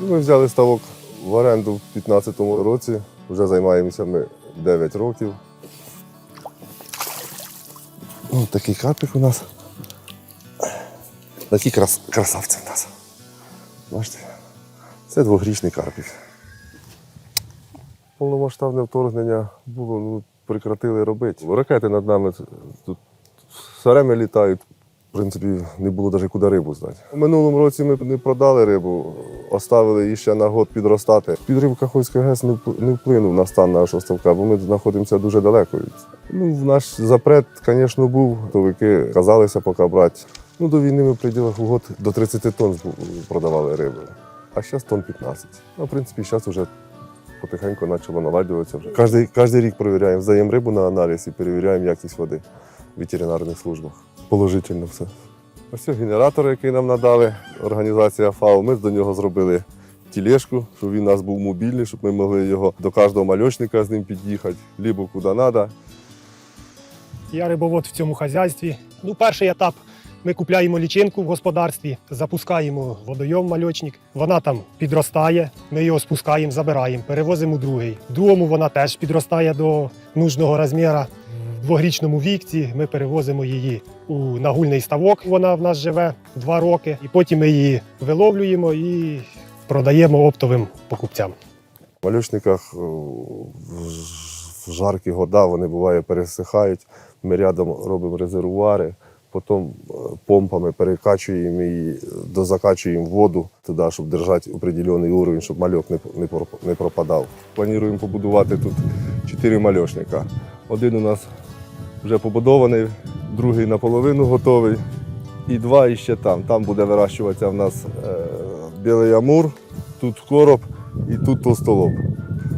Ми взяли ставок в оренду в 2015 році. Вже займаємося ми 9 років. Ось такий карпик у нас. Такі крас... красавці в нас. Бачите? Це двохрічний карпік. Повномасштабне вторгнення було, ну, прекратили робити. Ракети над нами тут все время літають. В принципі, не було навіть куди рибу здати. У минулому році ми не продали рибу, оставили її ще на год підростати. Підрив Каховської ГЕС не вплинув на стан нашого ставка, бо ми знаходимося дуже далеко. Ну, наш запрет, звісно, був. Товики казалися поки брати. Ну, до війни ми в пределах год до 30 тонн продавали риби. А зараз тонн 15. Ну, в принципі, зараз вже потихеньку почало наладжуватися. Кожний, кожний рік перевіряємо, здаємо рибу на аналіз і перевіряємо якість води в ветеринарних службах. Положительно все. Ось генератор, який нам надали, організація ФАО. Ми до нього зробили тілешку, щоб він у нас був мобільний, щоб ми могли його до кожного мальочника з ним під'їхати, лібо куди треба. Я рибовод в цьому хазяйстві. Ну, перший етап ми купляємо лічинку в господарстві, запускаємо водойом мальочник. Вона там підростає, ми його спускаємо, забираємо, перевозимо у другий. Другому вона теж підростає до нужного розміру. В двохрічному віці ми перевозимо її у нагульний ставок. Вона в нас живе два роки, і потім ми її виловлюємо і продаємо оптовим покупцям. В мальочниках о, в жаркі года вони буває пересихають. Ми рядом робимо резервуари, потім е, помпами перекачуємо її, дозакачуємо воду туди, щоб держати определений уровень, щоб мальок не, пропадав. Плануємо побудувати тут чотири мальочника. Один у нас вже побудований, другий наполовину готовий. І два іще там. Там буде вирощуватися в нас е, білий амур, тут короб і тут толстолоб.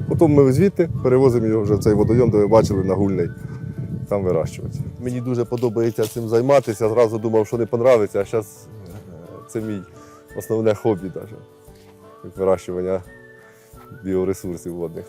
Потім ми звідти перевозимо його вже в цей водойом, де ви бачили нагульний, там вирощувати. Мені дуже подобається цим займатися. Зразу думав, що не подобається, а зараз це мій основне хобі, навіть, вирощування біоресурсів водних.